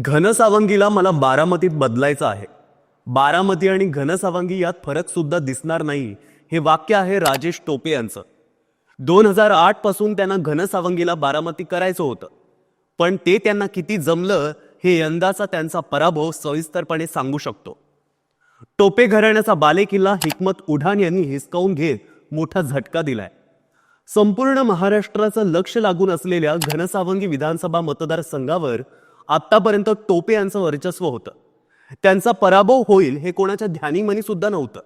घनसावंगीला मला बारामतीत बदलायचं आहे. बारामती आणि घनसावंगी यात फरक सुद्धा दिसणार नाही हे वाक्य आहे राजेश टोपे यांचं. दोन हजार आठपासून त्यांना घनसावंगीला बारामती करायचं होतं. पण ते त्यांना किती जमलं हे यंदाचा त्यांचा पराभव सविस्तरपणे सांगू शकतो. टोपे घराण्याचा बालेकिल्ला हिकमत उढान यांनी हिसकावून घेत मोठा झटका दिलाय. संपूर्ण महाराष्ट्राचं लक्ष लागून असलेल्या घनसावंगी विधानसभा मतदारसंघावर आत्तापर्यंत टोपे यांचं वर्चस्व होतं. त्यांचा पराभव होईल हे कोणाच्या ध्यानीमनी सुद्धा नव्हतं.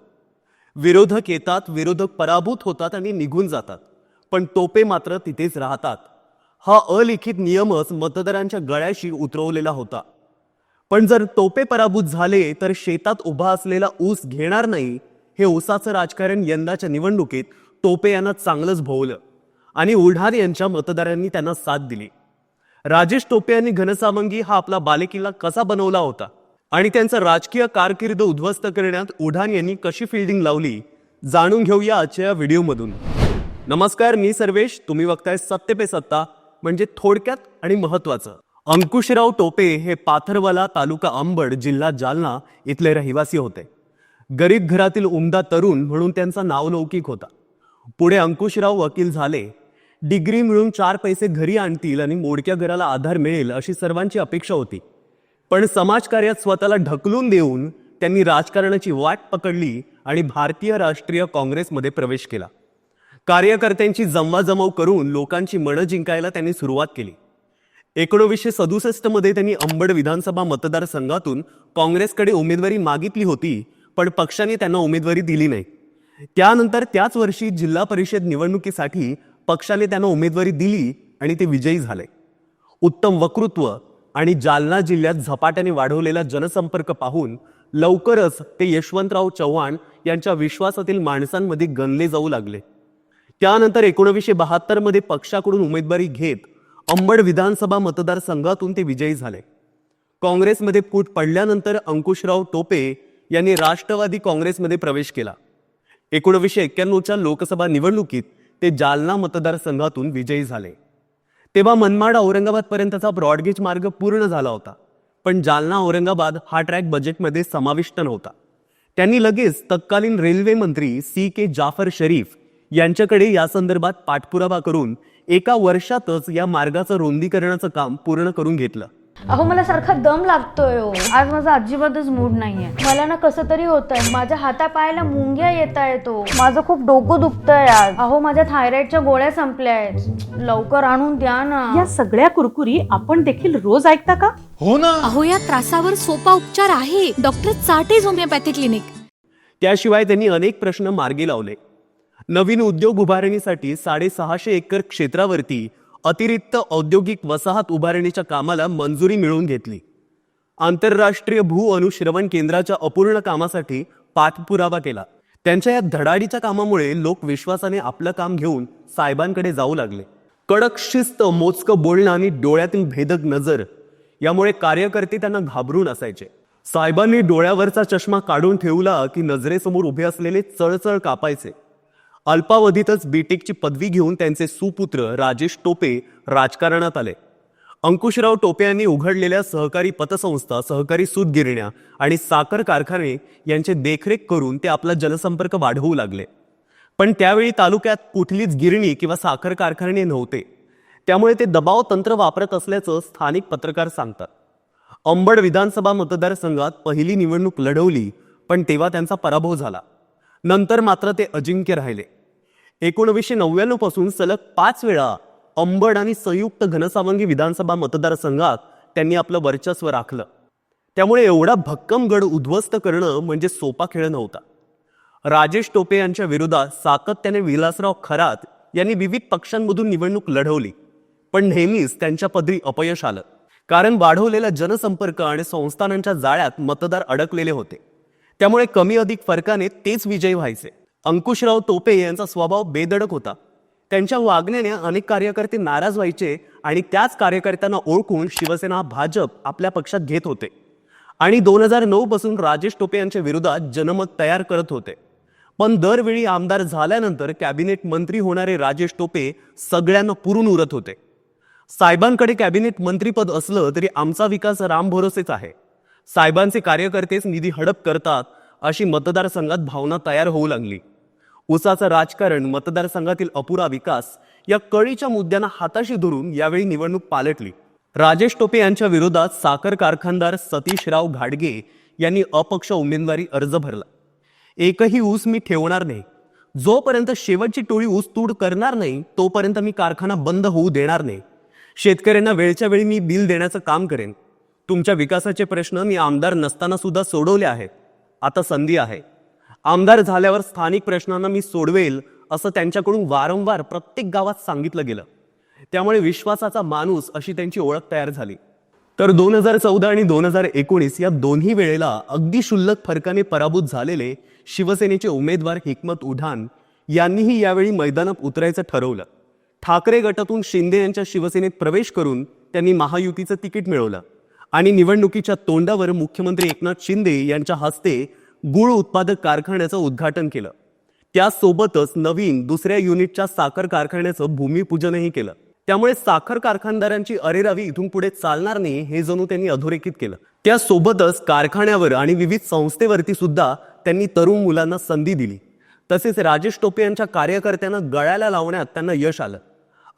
विरोधक येतात विरोधक पराभूत होतात आणि निघून जातात. पण टोपे मात्र तिथेच राहतात. हा अलिखित नियमच मतदारांच्या गळ्याशी उतरवलेला होता. पण जर टोपे पराभूत झाले तर शेतात उभा असलेला ऊस घेणार नाही हे ऊसाचं राजकारण यंदाच्या निवडणुकीत टोपे यांना चांगलंच भोवलं. आणि उढार यांच्या मतदारांनी त्यांना साथ दिली. राजेश टोपे यांनी घनसामंगी हा आपला बालेकिल्ला कसा बनवला होता? आणि त्यांचा राजकीय कारकीर्द उद्ध्वस्त करण्यात उढान यांनी कशी फिल्डिंग लावली? जाणून घेऊया आजच्या या व्हिडिओमधून. नमस्कार मी सर्वेश. तुम्ही बघताय सत्य पे सत्ता म्हणजे थोडक्यात आणि महत्वाचं अंकुशराव टोपे हे पाथरवाला तालुका अंबड जिल्हा जालना इथले रहिवासी होते. गरीब घरातील उमदा तरुण म्हणून त्यांचा नावलौकिक होता. पुढे अंकुशराव वकील झाले. डिग्री मिळून चार पैसे घरी आणतील आणि मोडक्या घराला आधार मिळेल अशी सर्वांची अपेक्षा होती. पण समाजकार्यात स्वतःला ढकलून देऊन त्यांनी राजकारणाची वाट पकडली आणि भारतीय राष्ट्रीय काँग्रेसमध्ये प्रवेश केला. कार्यकर्त्यांची जमवाजमव करून लोकांची मनं जिंकायला त्यांनी सुरुवात केली. एकोणीसशे सदुसष्टमध्ये त्यांनी अंबड विधानसभा मतदारसंघातून काँग्रेसकडे उमेदवारी मागितली होती पण पक्षाने त्यांना उमेदवारी दिली नाही. त्यानंतर त्याच वर्षी जिल्हा परिषद निवडणुकीसाठी पक्षाने त्यांना उमेदवारी दिली आणि ते विजयी झाले. उत्तम वक्तृत्व आणि जालना जिल्ह्यात झपाट्याने वाढवलेला जनसंपर्क पाहून लवकरच ते यशवंतराव चव्हाण यांच्या विश्वासातील माणसांमध्ये गणले जाऊ लागले. त्यानंतर एकोणीसशे बहात्तरमध्ये पक्षाकडून उमेदवारी घेत अंबड विधानसभा मतदारसंघातून ते विजयी झाले. काँग्रेसमध्ये फूट पडल्यानंतर अंकुशराव टोपे यांनी राष्ट्रवादी काँग्रेसमध्ये प्रवेश केला. एकोणीसशे एक्क्याण्णवच्या लोकसभा निवडणुकीत ते जालना मतदारसंघातून विजयी झाले. तेव्हा मनमाड औरंगाबादपर्यंतचा ब्रॉडगेज मार्ग पूर्ण झाला होता. पण जालना औरंगाबाद हा ट्रॅक बजेटमध्ये समाविष्ट नव्हता. त्यांनी लगेच तत्कालीन रेल्वे मंत्री सी के जाफर शरीफ यांच्याकडे या संदर्भात पाठपुरावा करून एका वर्षातच या मार्गाचं रुंदीकरणाचं काम पूर्ण करून घेतलं. अहो मला सारखा दम लागतोय हो. आज माझा अजिबातच मूड नाहीये. मला ना कसं तरी होत आहे माझ्या हातापायाला मुंग्या येत येतो माझं खूप डोकं दुखतंय आज. अहो माझ्या थायरॉइडच्या गोळ्या संपल्या आहेत लवकर आणून द्या ना. या सगळ्या कुरकुरी आपण देखील रोज ऐकता का? हो ना. अहो या त्रासावर सोपा उपचार आहे. Doctor Chate's homeopathy clinic. त्याशिवाय त्यांनी अनेक प्रश्न मार्गी लावले. नवीन उद्योग उभारणीसाठी साडेसहाशे एकर क्षेत्रावरती अतिरिक्त औद्योगिक वसाहत उभारणीच्या कामाला मंजुरी मिळवून घेतली. आंतरराष्ट्रीय भू अनुश्रवण केंद्राच्या अपूर्ण कामासाठी पाठपुरावा केला. त्यांच्या या धडाडीच्या कामामुळे लोक विश्वासाने आपलं काम घेऊन साहेबांकडे जाऊ लागले. कडक शिस्त मोजकं बोलणं आणि डोळ्यातील भेदक नजर यामुळे कार्यकर्ते त्यांना घाबरून असायचे. साहेबांनी डोळ्यावरचा चष्मा काढून ठेवला की नजरेसमोर उभे असलेले चळचळ कापायचे. अल्पावधीतच बीटेकची पदवी घेऊन त्यांचे सुपुत्र राजेश टोपे राजकारणात आले. अंकुशराव टोपे यांनी उघडलेल्या सहकारी पतसंस्था सहकारी सूत गिरण्या आणि साखर कारखाने यांचे देखरेख करून ते आपला जनसंपर्क वाढवू लागले. पण त्यावेळी तालुक्यात कुठलीच गिरणी किंवा साखर कारखाने नव्हते. त्यामुळे ते दबाव तंत्र वापरत असल्याचं स्थानिक पत्रकार सांगतात. अंबड विधानसभा मतदारसंघात पहिली निवडणूक लढवली पण तेव्हा त्यांचा पराभव झाला. नंतर मात्र ते अजिंक्य राहिले. एकोणवीसशे नव्याण्णवपासून सलग पाच वेळा अंबड आणि संयुक्त घनसावंगी विधानसभा मतदारसंघात त्यांनी आपलं वर्चस्व राखलं. त्यामुळे एवढा भक्कम गड उद्ध्वस्त करणं म्हणजे सोपा खेळ नव्हता. राजेश टोपे यांच्या विरोधात सातत्याने विलासराव खरात यांनी विविध पक्षांमधून निवडणूक लढवली. पण नेहमीच त्यांच्या पदरी अपयश आलं. कारण वाढवलेला जनसंपर्क आणि संस्थानांच्या जाळ्यात मतदार अडकलेले होते. त्यामुळे कमी अधिक फरकाने तेच विजयी व्हायचे. अंकुशराव टोपे यांचा स्वभाव बेदडक होता. त्यांच्या वागण्याने अनेक कार्यकर्ते नाराज व्हायचे आणि त्याच कार्यकर्त्यांना ओळखून शिवसेना भाजप आपल्या पक्षात घेत होते. आणि दोन हजार नऊ पासून राजेश टोपे यांच्या विरोधात जनमत तयार करत होते. पण दरवेळी आमदार झाल्यानंतर कॅबिनेट मंत्री होणारे राजेश टोपे सगळ्यांना पुरून उरत होते. साहेबांकडे कॅबिनेट मंत्रीपद असलं तरी आमचा विकास रामभरोसेच आहे. साहेबांचे कार्यकर्तेच निधी हडप करतात अशी मतदारसंघात भावना तयार होऊ लागली. उसाचं राजकारण मतदारसंघातील अपुरा विकास या कळीच्या मुद्द्यांना हाताशी धरून यावेळी निवडणूक पालटली. राजेश टोपे यांच्या विरोधात साखर कारखानदार सतीशराव घाडगे यांनी अपक्ष उमेदवारी अर्ज भरला. एकही ऊस मी ठेवणार नाही. जोपर्यंत शेवटची टोळी ऊस तूड करणार नाही तोपर्यंत मी कारखाना बंद होऊ देणार नाही. शेतकऱ्यांना वेळच्या वेळी मी बिल देण्याचं काम करेन. तुमच्या विकासाचे प्रश्न मी आमदार नसताना सुद्धा सोडवले आहेत. आता संधी आहे. आमदार झाल्यावर स्थानिक प्रश्नांना मी सोडवेल असं त्यांच्याकडून वारंवार प्रत्येक गावात सांगितलं गेलं. त्यामुळे विश्वासाचा माणूस अशी त्यांची ओळख तयार झाली. तर दोन हजार चौदा आणि दोन हजार एकोणीस या दोन्ही वेळेला अगदी क्षुल्लक फरकाने पराभूत झालेले शिवसेनेचे उमेदवार हिकमत उढान यांनीही यावेळी मैदानात उतरायचं ठरवलं. ठाकरे गटातून शिंदे यांच्या शिवसेनेत प्रवेश करून त्यांनी महायुतीचं तिकीट मिळवलं. आणि निवडणुकीच्या तोंडावर मुख्यमंत्री एकनाथ शिंदे यांच्या हस्ते गुळ उत्पादक कारखान्याचं उद्घाटन केलं. त्यासोबतच नवीन दुसऱ्या युनिटच्या साखर कारखान्याचं भूमिपूजनही केलं. त्यामुळे साखर कारखानदारांची अरेरावी इथून पुढे चालणार नाही हे जणू त्यांनी अधोरेखित केलं. त्यासोबतच कारखान्यावर आणि विविध संस्थेवरती सुद्धा त्यांनी तरुण मुलांना संधी दिली. तसेच राजेश टोपे यांच्या कार्यकर्त्यांना गळ्याला लावण्यात त्यांना यश आलं.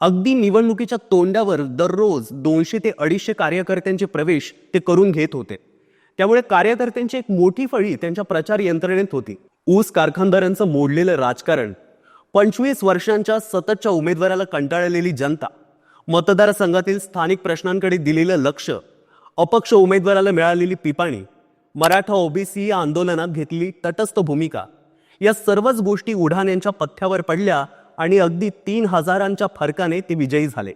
अगदी निवडणुकीच्या तोंडावर दररोज दोनशे ते अडीचशे कार्यकर्त्यांचे प्रवेश ते करून घेत होते. त्यामुळे कार्यकर्त्यांची एक मोठी फळी त्यांच्या प्रचार यंत्रणेत होती. ऊस कारखानदारांचं मोडलेलं राजकारण पंचवीस वर्षांच्या सततच्या उमेदवाराला कंटाळलेली जनता मतदारसंघातील स्थानिक प्रश्नांकडे दिलेलं लक्ष अपक्ष उमेदवाराला मिळालेली पिपाणी मराठा ओबीसी या आंदोलनात घेतलेली तटस्थ भूमिका या सर्वच गोष्टी उढान यांच्या पथ्यावर पडल्या आणि अगदी तीन हजारांच्या फरकाने ते विजयी झाले.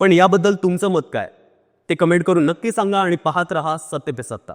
पण याबद्दल तुमचं मत काय? ते कमेंट करून नक्की सांगा आणि पाहत रहा सत्य पे सत्ता.